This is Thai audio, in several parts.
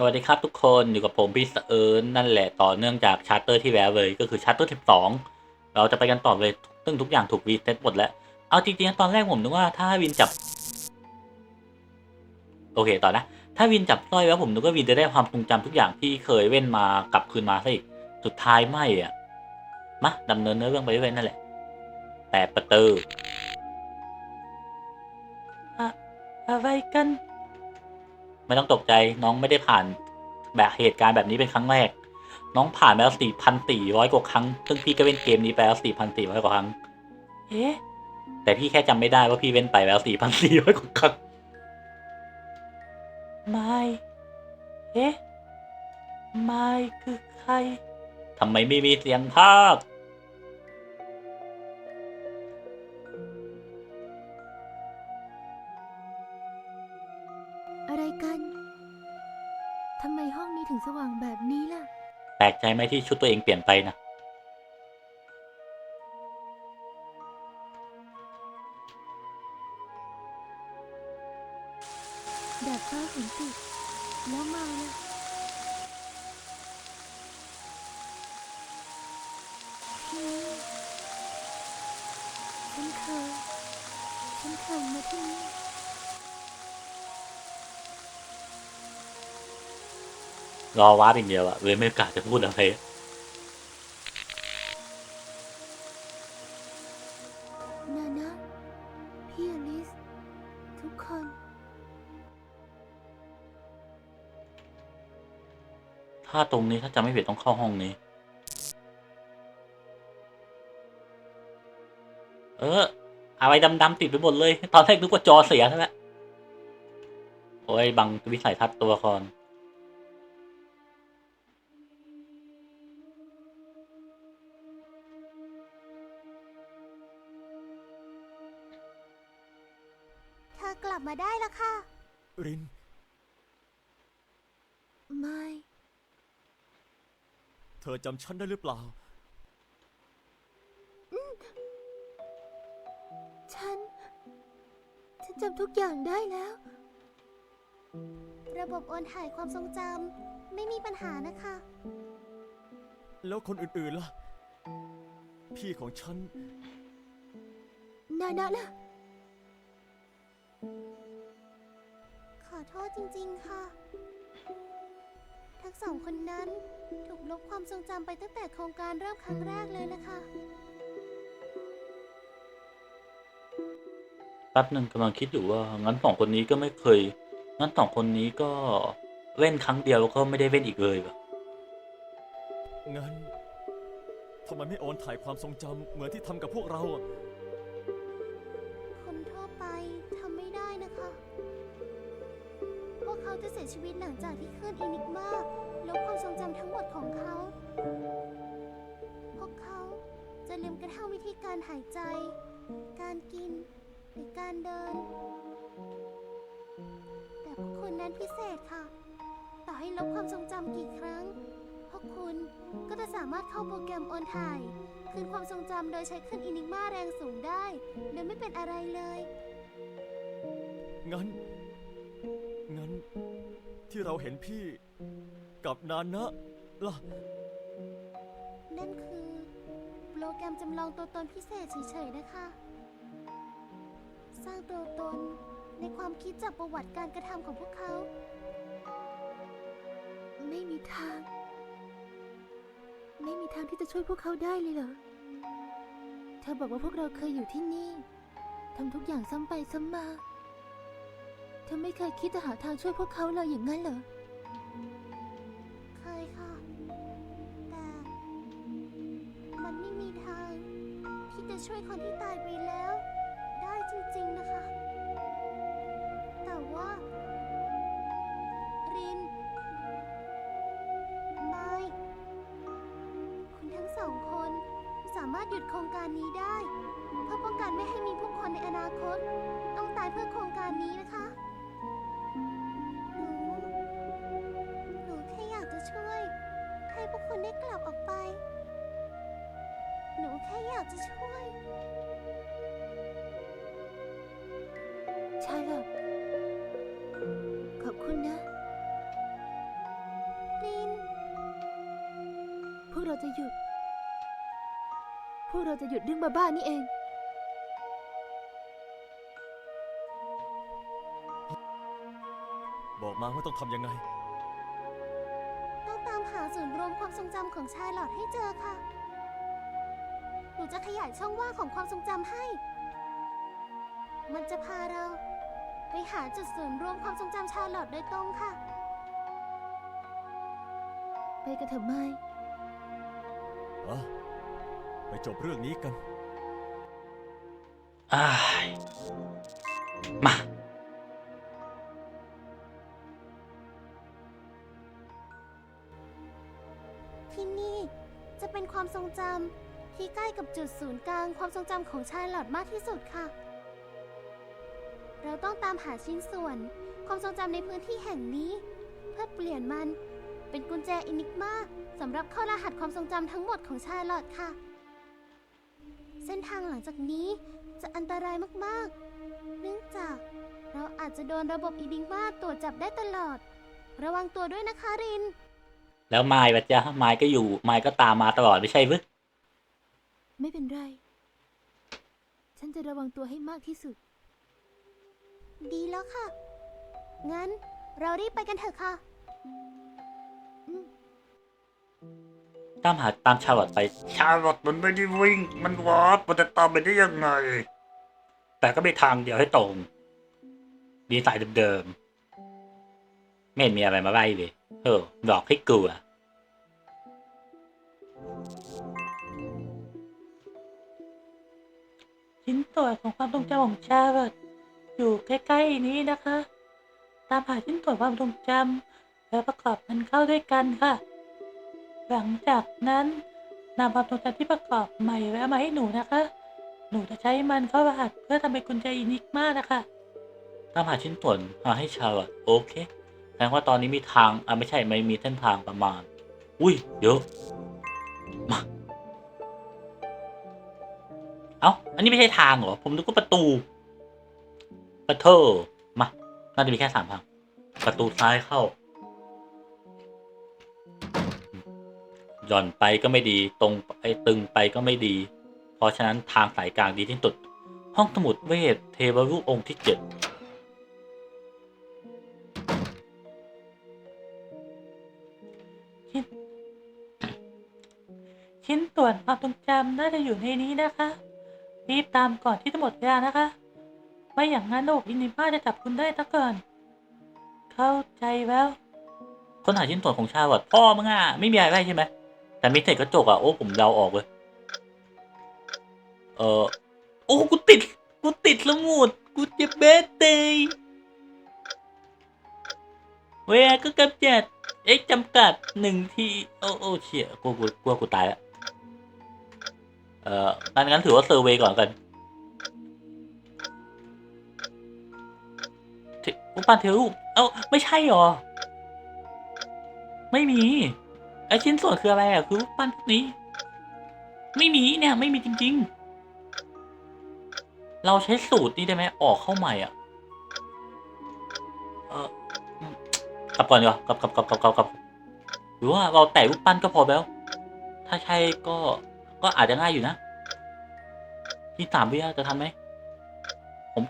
สวัสดีครับทุกคนอยู่กับผมพี่สเอิร์นนั่นแหละต่อเนื่องจากชาร์เตอร์ที่แล้วเลยก็คือชาร์เตอร์12 เราจะไปกันต่อเลยซึ่งทุกอย่างถูกรีเซ็ตหมดแล้ว เอาจริงๆตอนแรกผมนึกว่าถ้าวินจับ โอเคต่อนะ ถ้าวินจับสร้อยแล้วผมนึกว่าวินจะได้ความทรงจำทุกอย่างที่เคยเว้นมากลับคืนมาซะอีกสุดท้ายไม่อะมาดำเนินเนื้อเรื่องไปเรื่อยนั่นแหละ แต่ประตูอะอะไรกัน ไม่ต้องตกใจน้องไม่ได้ผ่านแบบเหตุการณ์แบบนี้เป็นครั้งแรก น้องผ่านมาแล้วสี่พันสี่ร้อยกว่าครั้ง ซึ่งพี่ก็เล่นเกมนี้ไปแล้วสี่พันสี่ร้อยกว่าครั้ง เอ๊ะ แต่พี่แค่จำไม่ได้ว่าพี่เล่นไปแล้วสี่พันสี่ร้อยกว่าครั้ง ไม่ เอ๊ะ ไม่คือใครทำไมไม่มีเสียงภาค แปลกใจไหมที่ชุดตัวเองเปลี่ยนไปนะ รอวาร์ปอย่างเดียวอะเลยไม่กล้าจะพูดอะไรนานะพี่อลิส ทุกคน ถ้าตรงนี้ถ้าจะไม่ผิดต้องเข้าห้องนี้ เออ อะไรดำๆติดไปหมดเลย ตอนแรกนึกว่าจอเสียซะแล้วโอ้ยบังวิสัยทัศน์ตัวละครเธอก มาได้แล้วค่ะ ริน ไม่ เธอจำฉันได้หรือเปล่า ฉัน ฉันจำทุกอย่างได้แล้ว ระบบโอนถ่ายความทรงจำไม่มีปัญหานะคะ แล้วคนอื่นๆล่ะ พี่ของฉัน นานะล่ะ โทษจริงๆค่ะ ทั้งสองคนนั้นถูกลบความทรงจำไปตั้งแต่โครงการเริ่มครั้งแรกเลยนะคะ แป๊บหนึ่งกำลังคิดอยู่ว่างั้นสองคนนี้ก็ไม่เคย งั้นสองคนนี้ก็เล่นครั้งเดียวแล้วก็ไม่ได้เล่นอีกเลยเหรองั้นทำไมไม่โอนถ่ายความทรงจำเหมือนที่ทำกับพวกเราอะคนทั่วไปทำไม่ได้นะคะพว กเขาจะเสียชีวิตหลังจากที่คลื่นอินิกมาลบความทรงจำทั้งหมดของเขา พวกเขาจะลืมกระทั่งวิธีการหายใจ การกิน หรือการเดิน แต่พวกคุณนั้นพิเศษค่ะ ต่อให้ลบความทรงจำกี่ครั้ง พวกคุณก็จะสามารถเข้าโปรแกรมโอนถ่าย คืนความทรงจำโดยใช้คลื่นอินิกมาแรงสูงได้ โดยไม่เป็นอะไรเลย งั้นงั้น ที่เราเห็นพี่กับนานะล่ะ นั่นคือ โปรแกรมจำลองตัวตนพิเศษเฉยๆนะคะ สร้างตัวตนในความคิดจากประวัติการกระทำของพวกเขา ไม่มีทาง ไม่มีทางที่จะช่วยพวกเขาได้เลยเหรอ เธอบอกว่าพวกเราเคยอยู่ที่นี่ทำทุกอย่างซ้ำไปซ้ำมา เธอไม่เคยคิดจะหาทางช่วยพวกเขาเลยอย่างนั้นเหรอ เคยค่ะ แต่มันไม่มีทาง ที่จะช่วยคนที่ตายไปแล้ว ได้จริงๆนะคะ แต่ว่า ริน ไม่ คุณทั้งสองคน สามารถหยุดโครงการนี้ได้ เพื่อป้องกันไม่ให้มีผู้คนในอนาคต ต้องตายเพื่อโครงการนี้นะคะ จะช่วย ชาลอตขอบคุณนะลินพวกเราจะหยุด พวกเราจะหยุดเรื่องบ้าๆนี่เอง บอกมาว่าต้องทำยังไง ต้องตามหาศูนย์รวมความทรงจำของชายหลอดให้เจอค่ะ หนูจะขยายช่องว่างของความทรงจำให้ มันจะพาเรา ไปหาจุดศูนย์รวมความทรงจำชายหลอดโดยตรงค่ะ ไปกันเถอะไม้อะไปจบเรื่องนี้กัน อ้ายมา ที่นี่จะเป็นความทรงจำ ที่ใกล้กับจุดศูนย์กลางความทรงจำของชายหลอดมากที่สุดค่ะ เราต้องตามหาชิ้นส่วน ความทรงจำในพื้นที่แห่งนี้ เพื่อเปลี่ยนมัน เป็นกุญแจอินิกมาสำหรับเข้ารหัสความทรงจำทั้งหมดของชายหลอดค่ะ เส้นทางหลังจากนี้จะอันตรายมากๆ เนื่องจากเราอาจจะโดนระบบอินิกมาตรวจจับได้ตลอด ระวังตัวด้วยนะคะริน แล้วไม้ปะจ๊ะไม้ก็อยู่ไม้ก็ตามมาตลอดไม่ใช่หรือ ไม่เป็นไร ฉันจะระวังตัวให้มากที่สุด ดีแล้วค่ะ งั้นเรารีบไปกันเถอะค่ะ ตามหาตามชาลอตไป ชาลอตมันไม่ได้วิ่ง มันวอดมันจะตามไปได้ยังไง แต่ก็มีทางเดียวให้ตรงดีสายเดิมๆ ไม่เห็นมีอะไรมาไล่เลยเออหลอกให้กลัว ชิ้นส่วนของความทรงจำของชาลอตอยู่ใกล้ๆนี้นะคะ ตามหาชิ้นส่วนความทรงจำแล้วประกอบมันเข้าด้วยกันค่ะ หลังจากนั้นนำความทรงจำที่ประกอบใหม่แล้วมาให้หนูนะคะ หนูจะใช้มันเข้ารหัสเพื่อทำเป็นกุญแจอินิกมานะคะตามหาชิ้นส่วนหาให้ชาวอะโอเคแสดงว่าตอนนี้มีทางอะไม่ใช่ไม่มีเส้นทางประมาณ อุ้ยเยอะมา เอ้า อันนี้ไม่ใช่ทางเหรอ ผมนึกว่าประตู ประเทอมา น่าจะมีแค่สามทาง ประตูซ้ายเข้า หย่อนไปก็ไม่ดี ตรงไอ้ตึงไปก็ไม่ดี เพราะฉะนั้นทางสายกลางดีที่สุด ห้องสมุดเวท เทวรูปองค์ที่เจ็ดชิ้นชิ้นส่วนความทรงจำน่าจะอยู่ในนี้นะคะ รีบตามก่อนที่จะหมดเวลานะคะ ไม่อย่างนั้นโลกอินิมาจะจับคุณได้ซะก่อน เข้าใจแล้วคนหาชิ้นส่วนของชาลอตพ่อมึงอะไม่มีอะไรใช่ไหมแต่มีเศษกระจกอะโอ้ผมเดาออกเลยเออโอ้กูติดกูติดสมุดกูจ็บเบสเตยเวลาก็กำจัดเอ็กจำกัดหนึ่งทีโอ้โอ้เชี่ยกูกูกลัวกูตายละ เอ่องั้นงั้นถือว่าเซอร์เวยก่อนกันเทอุปปานเทรูปเอ้าไม่ใช่หรอ ไม่มี ไอชิ้นส่วนคืออะไรอะ คือรูปปั้นพวกนี้ ไม่มีเนี่ย ไม่มีจริง ๆ เราใช้สูตรนี้ได้ไหมออกเข้าใหม่อะ เออกลับก่อนดีกว่ากลับกลับกลับกลับกลับหรือว่าเราแตะรูปปั้นก็พอแล้ว ถ้าใช่ก็ ก็อาจจะง่ายอยู่นะ ที่สามวิจะทันไหม ผม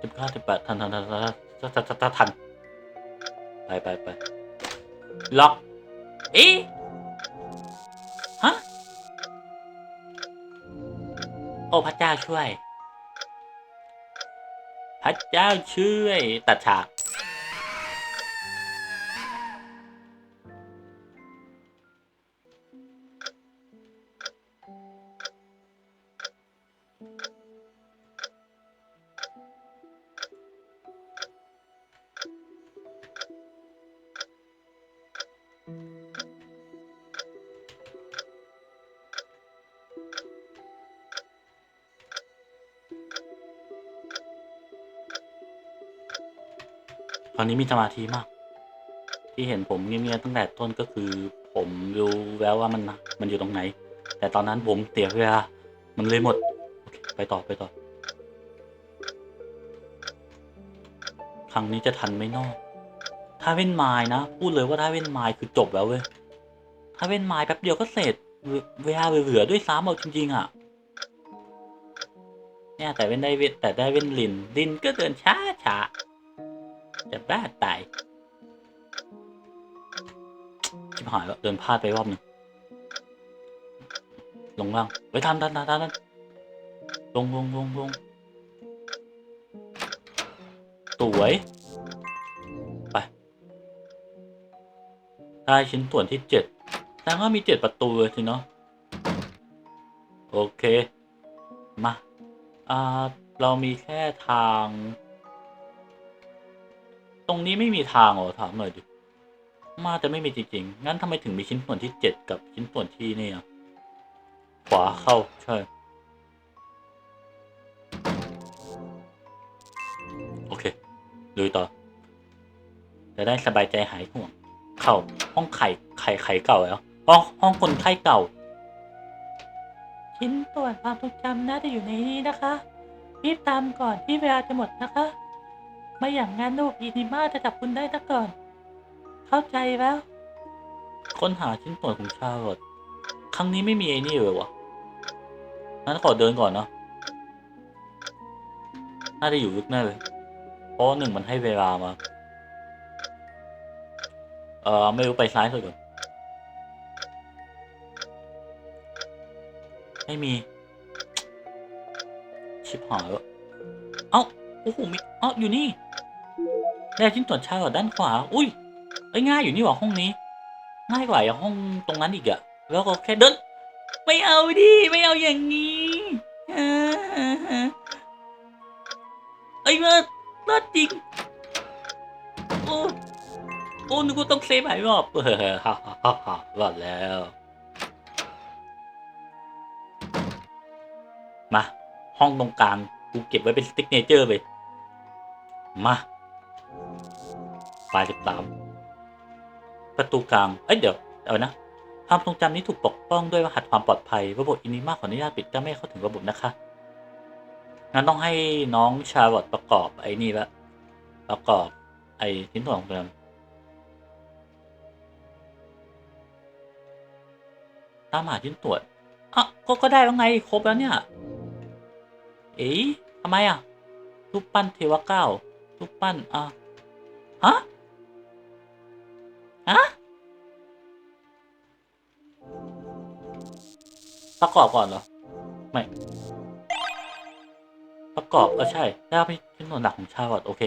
สิบเก้าสิบแปดทันทันทันทันทันทันทันไปไปไปล็อก เอ๊ฮะ โอ้พระเจ้าช่วย พระเจ้าช่วย ตัดฉาก ตอนนี้มีสมาธิมาก ที่เห็นผมเงียบๆตั้งแต่ต้นก็คือ ผมรู้แล้วว่ามันมันอยู่ตรงไหน แต่ตอนนั้นผมเสียเวลามันเลยหมดไปต่อไปต่อ ครั้งนี้จะทันไหมเนอกถ้าเว้นไม้นะ พูดเลยว่าถ้าเว้นไม้คือจบแล้วเว้ยถ้าเว้นไม้แป๊บเดียวก็เสร็จเวลาเหลือๆด้วยซ้ำเอาจริงๆอะเนี่ยแต่เว้นได้เว้นแต่ได้เว้นลินลินก็เดินช้าช้า บ้าตายชิบหายแล้วเดินพลาดไปรอบหนึ่งลงล่างไปทำทันทันทันทันลงลงลงลงสวยไปได้ชิ้นส่วนที่เจ็ดแสดงว่ามีเจ็ดประตูเลยสิเนาะโอเค มา อ่า เรามีแค่ทาง ตรงนี้ไม่มีทางเหรอถามหน่อยดิมาจะไม่มีจริงๆงั้นทำไมถึงมีชิ้นส่วนที่เจ็ดกับชิ้นส่วนที่นี่อะขวาเข้าใช่โอเคลุยต่อ จะได้สบายใจหายห่วง เข้าห้องไข่ไข่ไข่เก่าแล้วห้องห้องคนไข้เก่า ชิ้นส่วนความทรงจำน่าจะอยู่ในนี้นะคะรีบตามก่อนที่เวลาจะหมดนะคะ ไม่อย่างงั้นลูกอีนิมาจะจับคุณได้ซะก่อน เข้าใจแล้ว ค้นหาชิ้นส่วนของชาลอตครั้งนี้ไม่มีไอ้นี่เลยวะงั้นขอเดินก่อนเนาะ น่าจะอยู่ลึกแน่เลย เพราะหนึ่งมันให้เวลามา เออไม่รู้ไปซ้ายสุดก่อนไม่มี ชิบหายแล้ว เอ้า โอ้โหมีเอ้าอยู่นี่ ได้ชิ้นส่วนชาลอตด้านขวา อุ้ยเอ้ยง่ายอยู่นี่หว่าห้องนี้ ง่ายกว่าอย่างห้องตรงนั้นอีกอะแล้วก็แค่เดิน ไม่เอาดิไม่เอาอย่างนี้เออไอ้ยเมื่อรอดจริงโอ้โอ้นึกว่าต้องเซฟหลายรอบเฮ่าฮ่าฮ่าฮ่ารอดแล้ว มา ห้องตรงกลางกูเก็บไว้เป็นสติ๊กเนเจอร์ไปมา ปลายสิบสามประตูกลาง เอ้ยเดี๋ยวเอานะความทรงจำนี้ถูกปกป้องด้วยรหัสความปลอดภัย ระบบอินิมาขออนุญาตปิดจะไม่เข้าถึงระบบนะคะงั้นต้องให้น้องชาร์ลอตประกอบไอ้นี่ละประกอบไอ้ชิ้นส่วนของเดิมตามหาชิ้นส่วนอะก็ก็ได้แล้วไงครบแล้วเนี่ย เอ๊ะทำไมอะรูปปั้นเทวเก้ารูปปั้นอะฮะ ฮะประกอบก่อนเหรอ ไม่ ประกอบเออใช่ได้เป็นชิ้นส่วนหลักของชาลอตโอเค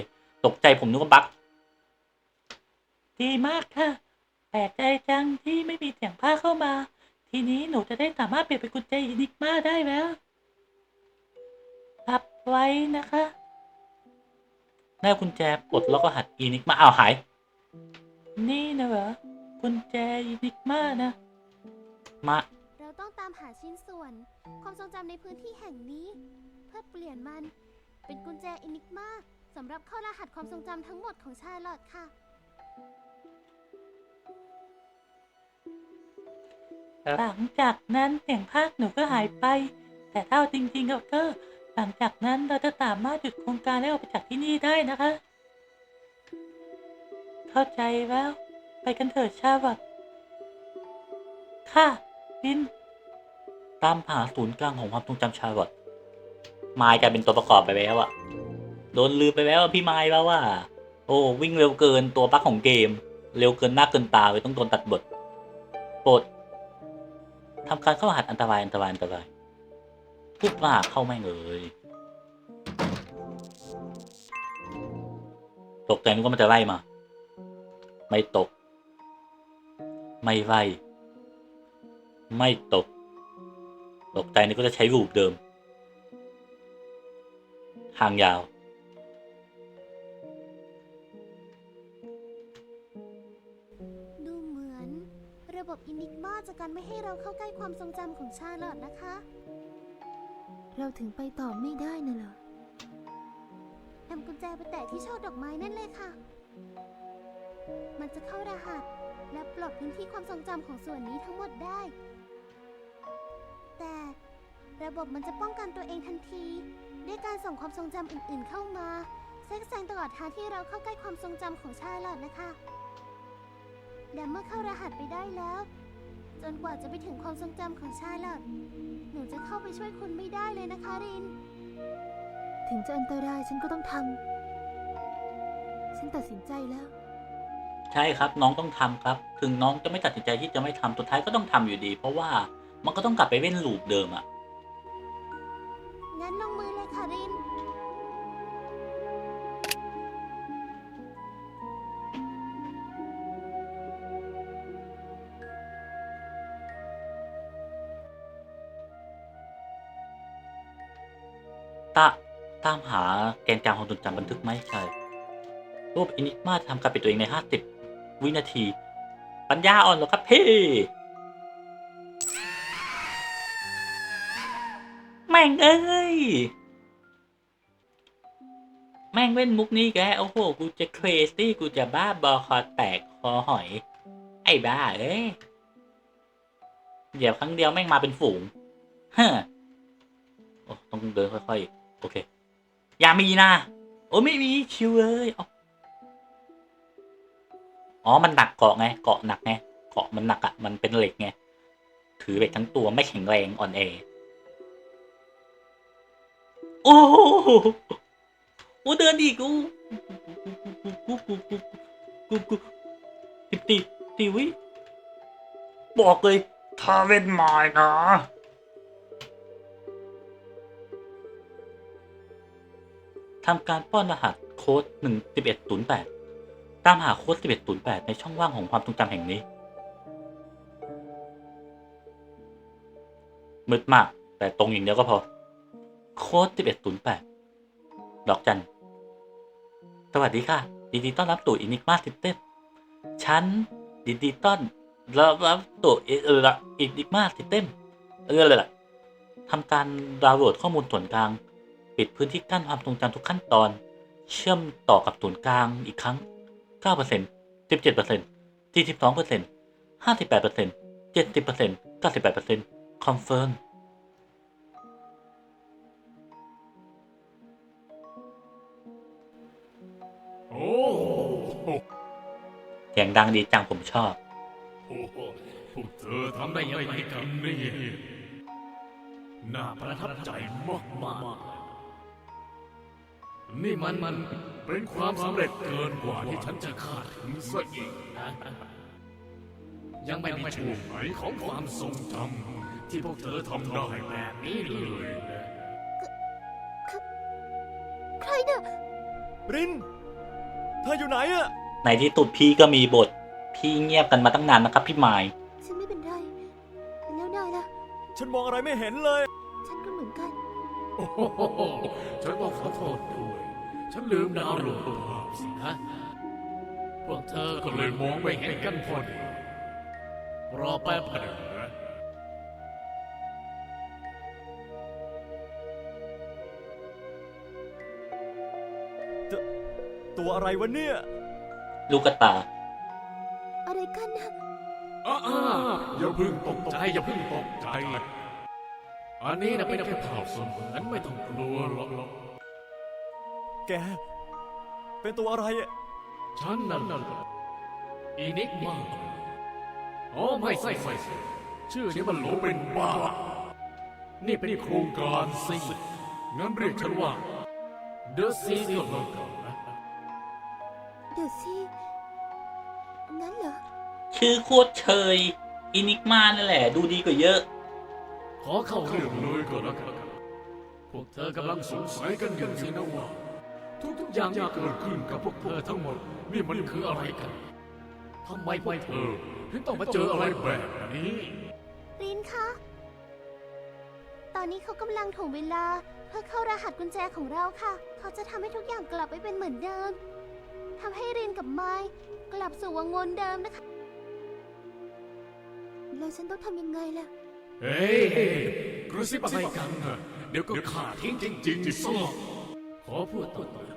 ตกใจผมนึกว่าบั๊กดีมากค่ะ แปลกใจจังที่ไม่มีเสียงผ้าเข้ามา ทีนี้หนูจะได้สามารถเปลี่ยนเป็นกุญแจอินิกมาได้แล้วรับไว้นะคะได้กุญแจปลดแล้วก็หัดอินิกมาอ้าวหาย นี่นะเหรอกุญแจอินิกมานะ มาเราต้องตามหาชิ้นส่วน ความทรงจำในพื้นที่แห่งนี้ เพื่อเปลี่ยนมัน เป็นกุญแจอินิกมาสำหรับเข้ารหัสความทรงจำทั้งหมดของชาร์ลอตค่ะ หลังจากนั้นเสียงภาคหนูก็หายไป แต่เท่าจริงๆก็ก็หลังจากนั้นเราจะสามารถหยุดโครงการและออกไปจากที่นี่ได้นะคะ เข้าใจแล้ว ไปกันเถิดชาวัตค่ะบิน ตามหาศูนย์กลางของความทรงจำชาวัตมายกลายเป็นตัวประกอบไปแล้วอะโดนลืมไปแล้วพี่ไมายแล้วว่า โอ้วิ่งเร็วเกินตัวบั๊กของเกม เร็วเกินหน้าเกินตาเลยต้องโดนตัดบทโปรดทำการเข้ารหัสอันตรายอันตรายอันตรายพูดว่าเข้าไม่เลยตกใจนึกว่ามันจะไล่มา ไม่ตก ไม่ไล่ไม่ตก ตกใจนึกว่าจะใช้รูปเดิม ทางยาว ดูเหมือน ระบบอินิกมาจะกันไม่ให้เราเข้าใกล้ความทรงจำของชาร์ลอตนะคะ เราถึงไปต่อไม่ได้น่ะเหรอนำกุญแจไปแตะที่ช่อดอกไม้นั่นเลยค่ะ มันจะเข้ารหัส และปลดพื้นที่ความทรงจำของส่วนนี้ทั้งหมดได้ แต่ระบบมันจะป้องกันตัวเองทันที ด้วยการส่งความทรงจำอื่นๆเข้ามาแทรกแซงตลอดทางที่เราเข้าใกล้ความทรงจำของชาลอตนะคะและเมื่อเข้ารหัสไปได้แล้ว จนกว่าจะไปถึงความทรงจำของชาลอตหนูจะเข้าไปช่วยคุณไม่ได้เลยนะคะริน ถึงจะอันตรายฉันก็ต้องทำ ฉันตัดสินใจแล้ว ใช่ครับน้องต้องทำครับ ถึงน้องจะไม่ตัดสินใจที่จะไม่ทำสุดท้ายก็ต้องทำอยู่ดี เพราะว่ามันก็ต้องกลับไปเว้นลูปเดิมอะงั้นลงมือเลยค่ะรินตาตามหาแกนกลางของจดจำบันทึกไหมใช่รูปอินิกมาทำการปิดตัวเองใน50 วินาที ปัญญาอ่อนหรอครับพี่ แม่งเอ้ย แม่งเว้นมุกนี้แกโอ้โห กูจะเครซี่กูจะบ้าบอคอแตกคอหอย ไอ้บ้าเอ้ย เดี๋ยวครั้งเดียวแม่งมาเป็นฝูงฮ้อโอ้ต้องเดินค่อยๆ โอเค อย่ามีนะ โอ้ไม่มีชิวเลยเอา อ๋อ มันหนักเกาะไง เกาะหนักไง เกาะมันหนักอะ่ะ มันเป็นเหล็กไง ถือเหล็กทั้งตัวไม่แข็งแรงอ่อนแอ โอ้โหโอ้เดินดีกูกูกูกูกูกูติดติดติวิบอกเลยถ้าเล่นไม้นะทำการป้อนรหัสโค้ด11108 ตามหาโค้ด1108 ในช่องว่างของความทรงจำแห่งนี้มืดมาก แต่ตรงอย่างเดียวก็พอ โค้ด1108 ดอกจัน สวัสดีค่ะยินดีต้อนรับสู่อินิกมาซิสเต็มฉันยินดีต้อนรับรับสู่อินิกมาซิสเต็มเออเลยล่ะทำการดาวน์โหลดข้อมูลส่วนกลาง ปิดพื้นที่กั้นความทรงจำทุกขั้นตอน เชื่อมต่อกับศูนย์กลางอีกครั้ง 9% 17% 42% 58% 70% 98%คอนเฟิร์มโอ้โหเสียงดังดีจังผมชอบพวกเธอทำได้ยังไงกันเนี่ยน่าประทับใจมากมากๆนี่มันมัน เป็นความสำเร็จเกินกว่าที่ฉันจะคาดถึงซะอีกนะยังไม่มีช่วงไหนของความทรงจำที่พวกเธอทำได้แบบนี้เลยนะใครเนี่ยริน เธออยู่ไหนอะในที่ตุดพี่ก็มีบท พี่เงียบกันมาตั้งนานนะครับพี่ไมาย ฉันไม่เป็นไร แล้วนายล่ะ ฉันมองอะไรไม่เห็นเลย ฉันก็เหมือนกัน โอ้โหฉันต้องขอโทษด้วย ฉันลืมดาวน์โหลดภาพสินะพวกเธอก็เลยมองไม่เห็นกันพอดีรอแป๊บหนึ่งนะตัวอะไรวะเนี่ย ลูกกระตา อะไรกันนะอ้าอย่าเพึ่งตกใจอย่าเพึ่งตกใจ อันนี้นะเป็นแค่ภาพเสมือนไม่ต้องกลัวหรอก แก เป็นตัวอะไรอะฉันนั่นอีนิกมาอ๋อไม่ใช่ไม่ใช่ชื่อนี้มันหลงเป็นบ้า นี่เป็นโครงการสิงั้นเรียกฉันว่า The Sea ก็แล้วกันนะเดี๋ยวสิงั้นเหรอ ชื่อโคตรเชยอินิกมานั่นแหละ ดูดีกว่าเยอะ ขอเข้าเรื่องเลยก็แล้วกันพวกเธอกำลังสงสัยกันอยู่สินะว่า ทุกๆอย่างที่เกิดขึ้นกับพวกเธอทั้งหมด นี่มันคืออะไรกันทำไมพวกเธอถึงต้องมาเจออะไรแบบนี้ รินคะ ตอนนี้เขากำลังถ่วงเวลา เพื่อเข้ารหัสกุญแจของเราค่ะ เขาจะทำให้ทุกอย่างกลับไปเป็นเหมือนเดิมทำให้รินกับไม้กลับสู่วังวนเดิมนะคะ แล้วฉันต้องทำยังไงล่ะ เฮ้ยกระซิบอะไรกันน่ะเดี๋ยวก็ขาดทิ้งจริงๆซ่ขอพูดต่อ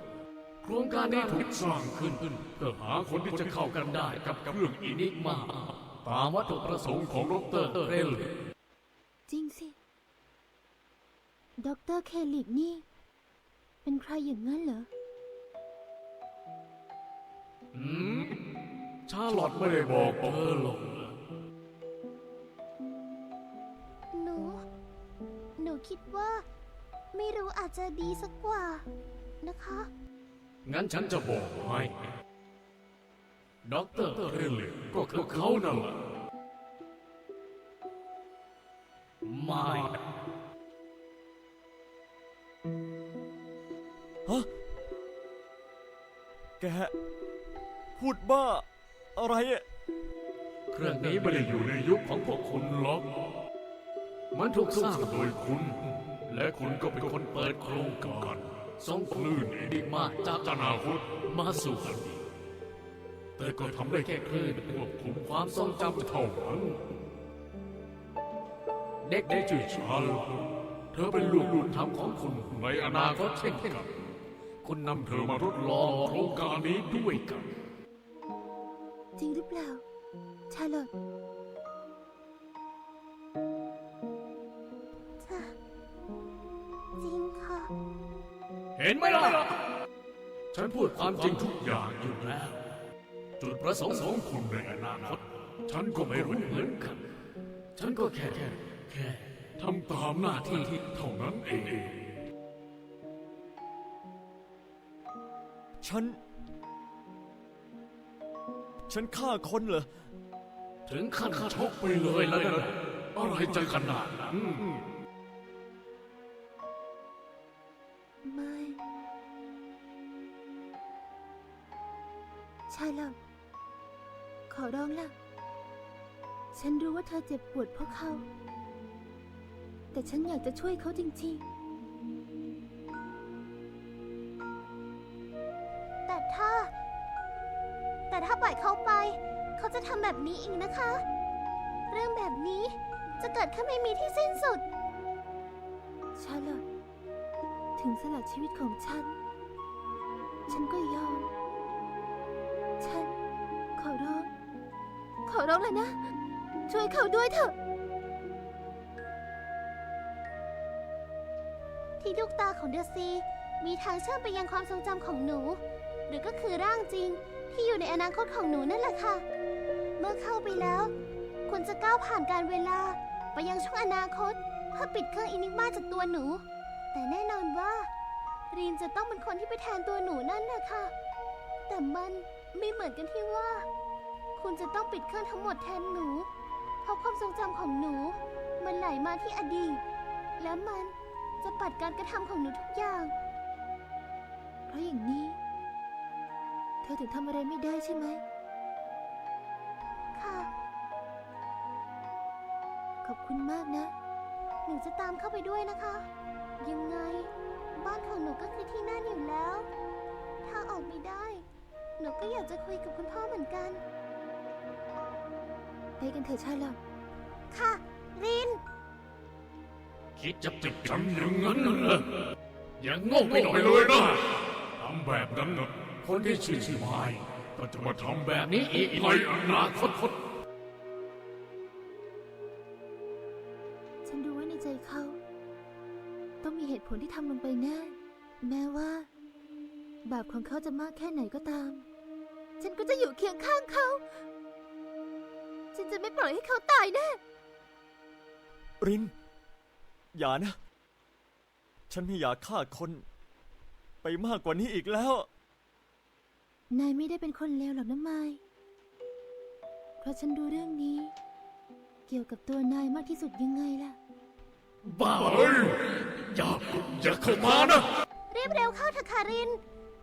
โครงการนี้ถูกสร้างขึ้นเพื่อหาคนที่จะเข้ากันได้กับเครื่องอินิกมา ตามวัตถุประสงค์ของดรเรลจริงสิ ดรเคลิกนี่ เป็นใครอย่างนั้นเหรอ อืม ชาลอตไม่ได้บอกเธอหรอกหนู หนูคิดว่า ไม่รู้อาจจะดีสักกว่านะคะ งั้นฉันจะบอกให้ด็อกเตอร์เรนเลยก็คือเขานั่นแหละไม่นะฮะแกพูดบ้า อะไรอะเครื่องนี้ไม่ได้อยู่ในยุคของพวกคุณหรอก มันถูกสร้างโดยคุณ และคุณก็เป็นคนเปิดโครงการ ส่งคลื่นเอนิมาจากอนาคตมาสู่อดีตแต่ก็ทำได้แค่คลื่นควบคุมความทรงจำเท่านั้น เด็กได้ชื่อชาลเธอเป็นลูกบุญธรรมของคุณในอนาคตเช่นกันคุณนำเธอมาทดลองโครงการนี้ด้วยกัน จริงหรือเปล่า ชาลอต เห็นไหมล่ะ ฉันพูดความจริงทุกอย่างอยู่แล้ว จุดประสงค์ของคุณในอนาคต ฉันก็ไม่รู้เหมือนกัน ฉันก็แค่แค่แค่ทำตามหน้าที่เท่านั้นเอง ฉัน ฉันฆ่าคนเหรอ ถึงขั้นชกไปเลยแล้วนะอะไรจะขนาดนั้น ชาลอตขอร้องล่ะ ฉันรู้ว่าเธอเจ็บปวดเพราะเขา แต่ฉันอยากจะช่วยเขาจริงแต่ถ้า แต่ถ้าปล่อยเขาไป เขาจะทำแบบนี้อีกนะคะ เรื่องแบบนี้จะเกิดขึ้นไม่มีที่สิ้นสุดๆชาลอตถึงสละชีวิตของฉัน ฉันก็ยอม ขอร้องเลยนะ ช่วยเขาด้วยเถอะ ที่ลูกตาของเดอะซี มีทางเชื่อมไปยังความทรงจำของหนู หรือก็คือร่างจริง ที่อยู่ในอนาคตของหนูนั่นแหละค่ะ เมื่อเข้าไปแล้ว คุณจะก้าวผ่านการเวลา ไปยังช่วงอนาคต เพื่อปิดเครื่องอินิกมาจากตัวหนู แต่แน่นอนว่า รีนจะต้องเป็นคนที่ไปแทนตัวหนูนั่นนะคะแต่มันไม่เหมือนกันที่ว่า คุณจะต้องปิดเครื่องทั้งหมดแทนหนู เพราะความทรงจำของหนู มันไหลมาที่อดีต และมันจะปัดการกระทำของหนูทุกอย่าง เพราะอย่างนี้ เธอถึงทำอะไรไม่ได้ใช่ไหม ค่ะ ขอบคุณมากนะ หนูจะตามเข้าไปด้วยนะคะ ยังไง บ้านของหนูก็คือที่นั่นอยู่แล้ว ถ้าออกไม่ได้ หนูก็อยากจะคุยกับคุณพ่อเหมือนกัน ไปกันเถอะชาลอตค่ะ ริน คิดจะปิดฉันอย่างนั้นน่ะเหรออย่างโง่ไปหน่อยเลยนะทำแบบนั้นนะคนที่ชื่อชื่อไม้ก็จะมาทำแบบนี้อีกในอนาคตฉันรู้ว่าในใจเขา ต้องมีเหตุผลที่ทำลงไปแน่ แม้ว่า บาปของเขาจะมากแค่ไหนก็ตาม ฉันก็จะอยู่เคียงข้างเขา ฉันจะไม่ปล่อยให้เขาตายแน่ริน อย่านะ ฉันไม่อยากฆ่าคน ไปมากกว่านี้อีกแล้ว นายไม่ได้เป็นคนเลวหรอกนะไมายเพราะฉันรู้เรื่องนี้ เกี่ยวกับตัวนายมากที่สุดยังไงล่ะ บ้าเอ้ยอย่า อย่าเข้ามานะ รีบเร็วเข้าเถอะค่ะริน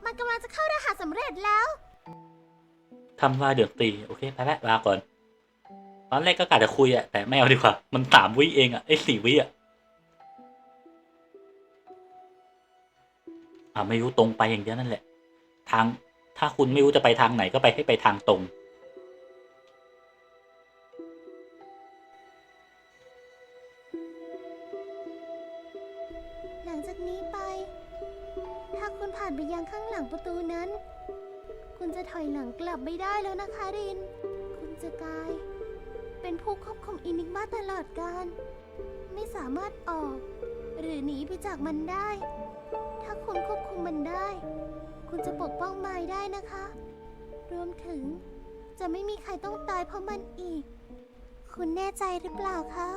มันกำลังจะเข้ารหัสสำเร็จแล้ว ทำลายเดือดตี โอเค ไปแล้วลาก่อน ตอนแรกก็กะจะคุยอะแต่ไม่เอาดีกว่า มันสามวิเองอะไอ้สี่วิอะอ่าไม่รู้ตรงไปอย่างเดียวนั่นแหละ ทางถ้าคุณไม่รู้จะไปทางไหนก็ไปให้ไปทางตรง หลังจากนี้ไป ถ้าคุณผ่านไปยังข้างหลังประตูนั้น คุณจะถอยหลังกลับไม่ได้แล้วนะคะริน คุณจะกลาย เป็นผู้ควบคุมอินิกมาตลอดการ ไม่สามารถออก หรือหนีไปจากมันได้ ถ้าคุณควบคุมมันได้ คุณจะปกป้องไม้ได้นะคะ รวมถึงจะไม่มีใครต้องตายเพราะมันอีก คุณแน่ใจหรือเปล่าคะ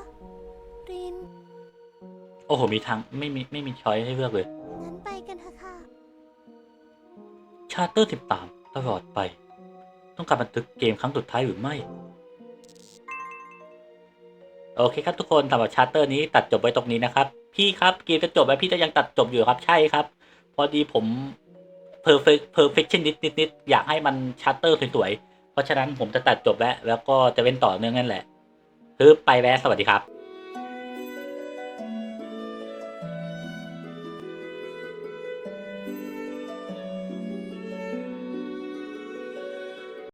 ริน โอ้โห มีทางไม่มีไม่มีช้อยให้เลือกเลย งั้นไปกันเถอะค่ะ ชาร์เตอร์13ตลอดไป ต้องการบันทึกเกมครั้งสุดท้ายหรือไม่ โอเคครับทุกคนสำหรับชาร์เตอร์นี้ตัดจบไว้ตรงนี้นะครับ พี่ครับเกมจะจบแล้วพี่จะยังตัดจบอยู่ครับใช่ครับ พอดีผมเพอร์เฟกเพอร์เฟคชั่นนิดนิดๆอยากให้มันชาร์เตอร์สวยๆ เพราะฉะนั้นผมจะตัดจบแล้ว แล้วก็จะเป็นต่อเนื่องนั่นแหละคือไปแล้วสวัสดีครับ